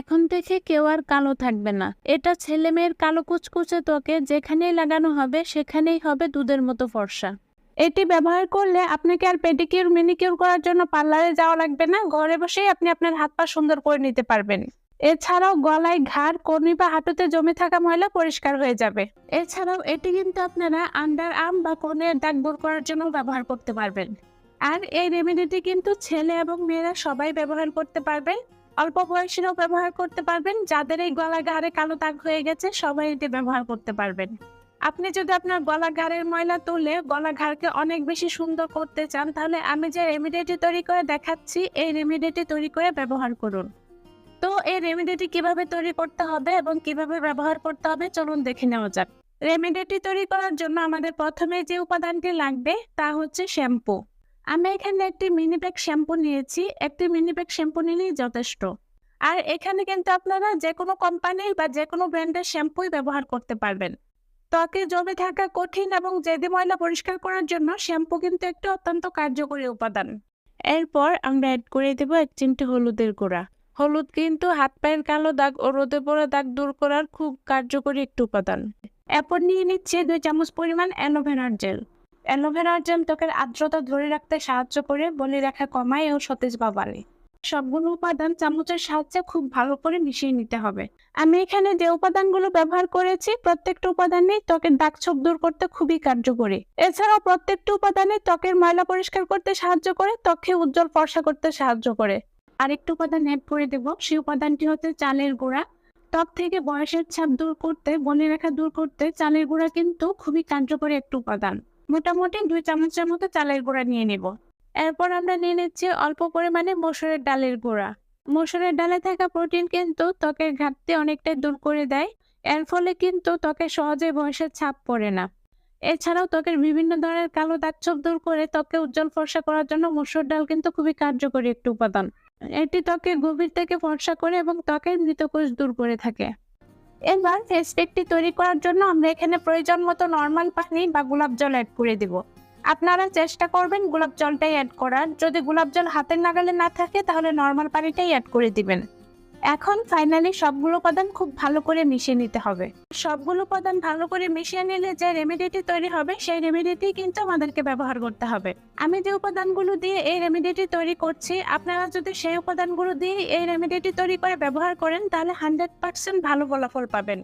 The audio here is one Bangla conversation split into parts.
এখন থেকে কেউ আর কালো থাকবে না। এটা ছেলে মেয়ের কালো কুচকুচে ত্বকে যেখানেই লাগানো হবে, সেখানেই হবে দুধের মতো ফর্সা। এটি ব্যবহার করলে আপনাকে আর পেডিকিউর মিনিকিউর করার জন্য পার্লারে যাওয়া লাগবে না। ঘরে বসেই আপনি আপনার হাত পা সুন্দর করে নিতে পারবেন। এছাড়াও গলায় ঘাড় কর্নি বা হাঁটুতে জমে থাকা ময়লা পরিষ্কার হয়ে যাবে। এছাড়াও এটি কিন্তু আপনারা আন্ডার আর্ম বা কোণের দাগ দূর করার জন্য ব্যবহার করতে পারবেন। আর এই রেমেডিটি কিন্তু ছেলে এবং মেয়েরা সবাই ব্যবহার করতে পারবে অল্প বয়সীরাও ব্যবহার করতে পারবেন। যাদের এই গলা ঘাড়ে কালো দাগ হয়ে গেছে, সবাই এটি ব্যবহার করতে পারবেন। আপনি যদি আপনার গলা ঘাড়ের ময়লা তুলে গলা ঘাড়কে অনেক বেশি সুন্দর করতে চান, তাহলে আমি যে রেমিডিটি তৈরি করে দেখাচ্ছি, এই রেমিডিটি তৈরি করে ব্যবহার করুন। তো এই রেমিডিটি কীভাবে তৈরি করতে হবে এবং কীভাবে ব্যবহার করতে হবে, চলুন দেখে নেওয়া যাক। রেমিডিটি তৈরি করার জন্য আমাদের প্রথমে যে উপাদানটি লাগবে, তা হচ্ছে শ্যাম্পু। আমি এখানে একটি মিনি প্যাক শ্যাম্পু নিয়েছি। একটি মিনি প্যাক শ্যাম্পু নিলেই যথেষ্ট। আর এখানে কিন্তু আপনারা যে কোনো কোম্পানির বা যে কোনো ব্র্যান্ডের শ্যাম্পুই ব্যবহার করতে পারবেন। ত্বকে জমে থাকা কঠিন এবং জেদি ময়লা পরিষ্কার করার জন্য শ্যাম্পু কিন্তু একটি অত্যন্ত কার্যকরী উপাদান। এরপর আমরা অ্যাড করে দেব এক চিমটি হলুদের গুঁড়া। হলুদ কিন্তু হাত পায়ের কালো দাগ ও রোদে পড়া দাগ দূর করার খুব কার্যকরী একটি উপাদান। এরপর নিয়ে নিচ্ছে দুই চামচ পরিমাণ অ্যালোভেরার জেল। অ্যালোভেরার জেল ত্বকের আর্দ্রতা ধরে রাখতে সাহায্য করে, বলি রেখা কমায় ও সতেজ বা বাড়ে সবগুলো উপাদান চামচের সাহায্যে খুব ভালো করে মিশিয়ে নিতে হবে। আমি এখানে যে উপাদানগুলো ব্যবহার করেছি, প্রত্যেকটা উপাদানই ত্বকের দাগ ছোপ দূর করতে খুবই কার্যকরী। এছাড়াও প্রত্যেকটা উপাদানে ত্বকের ময়লা পরিষ্কার করতে সাহায্য করে ত্বকে উজ্জ্বল ফর্সা করতে সাহায্য করে। আরেকটু উপাদান অ্যাড করে দেব, সেই উপাদানটি হচ্ছে চালের গুঁড়া। ত্বক থেকে বয়সের ছাপ দূর করতে, বনে রেখা দূর করতে চালের গুঁড়া কিন্তু খুবই কার্যকরী একটি উপাদান। মোটামুটি দুই চামচের মতো চালের গুঁড়া নিয়ে নেব। এরপর আমরা নিয়ে নিচ্ছি অল্প পরিমাণে মসুরের ডালের গুঁড়া। মসুরের ডালে থাকা প্রোটিন কিন্তু ত্বকের ঘাটতি অনেকটাই দূর করে দেয়। এর ফলে কিন্তু ত্বকে সহজে বয়সের ছাপ পড়ে না। এছাড়াও ত্বকের বিভিন্ন ধরনের কালো দাগ ছোপ দূর করে ত্বকে উজ্জ্বল ফর্সা করার জন্য মসুর ডাল কিন্তু খুবই কার্যকরী একটি উপাদান। এটি ত্বকে গভীর থেকে ফর্সা করে এবং ত্বকের মৃতকোষ দূর করে থাকে। এবার ফেস প্যাকটি তৈরি করার জন্য আমরা এখানে প্রয়োজন মতো নর্মাল পানি বা গোলাপ জল অ্যাড করে দিব। আপনারা চেষ্টা করবেন গোলাপ জলটাই অ্যাড করার। যদি গোলাপ জল হাতের নাগালে না থাকে, তাহলে নর্মাল পানিটাই অ্যাড করে দিবেন। এখন ফাইনালি সবগুলো উপাদান খুব ভালো করে মিশিয়ে নিতে হবে। সবগুলো উপাদান ভালো করে মিশিয়ে নিলে যে রেমেডিটি তৈরি হবে, সেই রেমেডিটি কিন্তু আমাদেরকে ব্যবহার করতে হবে। আমি যে উপাদানগুলো দিয়ে এই রেমেডিটি তৈরি করছি, আপনারা যদি সেই উপাদানগুলো দিয়ে এই রেমেডিটি তৈরি করে ব্যবহার করেন, তাহলে হান্ড্রেড পার্সেন্ট ভালো ফলাফল পাবেন।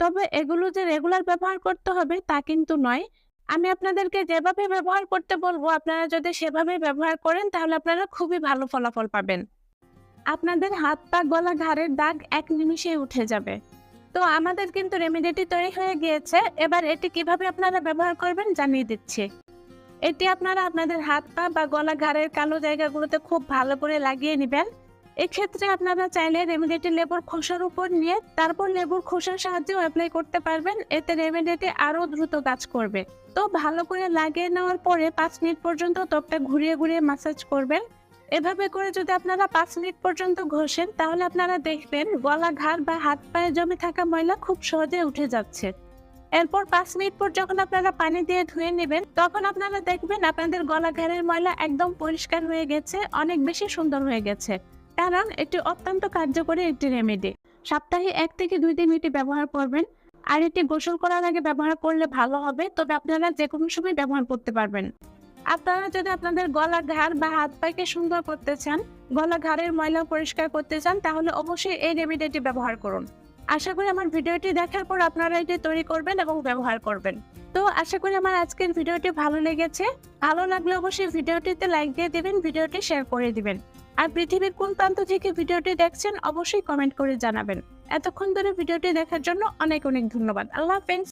তবে এগুলো যে রেগুলার ব্যবহার করতে হবে, তা কিন্তু নয়। আমি আপনাদেরকে যেভাবে ব্যবহার করতে বলব, আপনারা যদি সেভাবে ব্যবহার করেন, তাহলে আপনারা খুবই ভালো ফলাফল পাবেন। আপনাদের হাত পা গলা ঘাড়ের দাগ এক নিমিষে উঠে যাবে। তো আমাদের কিন্তু রেমিডিটি তৈরি হয়ে গিয়েছে। এবার এটি কীভাবে আপনারা ব্যবহার করবেন জানিয়ে দিচ্ছি। এটি আপনারা আপনাদের হাত পা বা গলা ঘাড়ের কালো জায়গাগুলোতে খুব ভালো করে লাগিয়ে নেবেন। এক্ষেত্রে আপনারা চাইলে রেমিডিটি লেবুর খোসার উপর নিয়ে তারপর লেবুর খোসার সাহায্যেও অ্যাপ্লাই করতে পারবেন। এতে রেমিডিটি আরও দ্রুত কাজ করবে। তো ভালো করে লাগিয়ে নেওয়ার পরে পাঁচ মিনিট পর্যন্ত ত্বকটা ঘুরিয়ে ঘুরিয়ে মাসাজ করবেন। এভাবে করে যদি আপনারা পাঁচ মিনিট পর্যন্ত ঘষেন, তাহলে আপনারা দেখবেন গলা ঘাড় বা হাত পায়ে জমে থাকা ময়লা খুব সহজে উঠে যাচ্ছে। এরপর পাঁচ মিনিট পর যখন আপনারা পানি দিয়ে ধুয়ে নেবেন, তখন আপনারা দেখবেন আপনাদের গলা ঘাড়ের ময়লা একদম পরিষ্কার হয়ে গেছে, অনেক বেশি সুন্দর হয়ে গেছে। কারণ এটি অত্যন্ত কার্যকরী একটি রেমেডি। সপ্তাহে এক থেকে দুই দিন এটি ব্যবহার করবেন। আর এটি গোসল করার আগে ব্যবহার করলে ভালো হবে, তবে আপনারা যে কোনো সময় ব্যবহার করতে পারবেন। আপনারা যদি আপনাদের গলা ঘাড় বা হাত পাকে সুন্দর করতে চান গলা ঘাড়ের ময়লা পরিষ্কার করতে চান, তাহলে অবশ্যই এই রেমিডিটি ব্যবহার করুন। আশা করি আমার ভিডিওটি দেখার পর আপনারা এটি তৈরি করবেন এবং ব্যবহার করবেন। তো আশা করি আমার আজকের ভিডিওটি ভালো লেগেছে। ভালো লাগলে অবশ্যই ভিডিওটিতে লাইক দিয়ে দিবেন, ভিডিওটি শেয়ার করে দিবেন। আর পৃথিবীর কোন প্রান্ত থেকে ভিডিওটি দেখছেন, অবশ্যই কমেন্ট করে জানাবেন। এতক্ষণ ধরে ভিডিওটি দেখার জন্য অনেক অনেক ধন্যবাদ। আল্লাহ হাফেজ।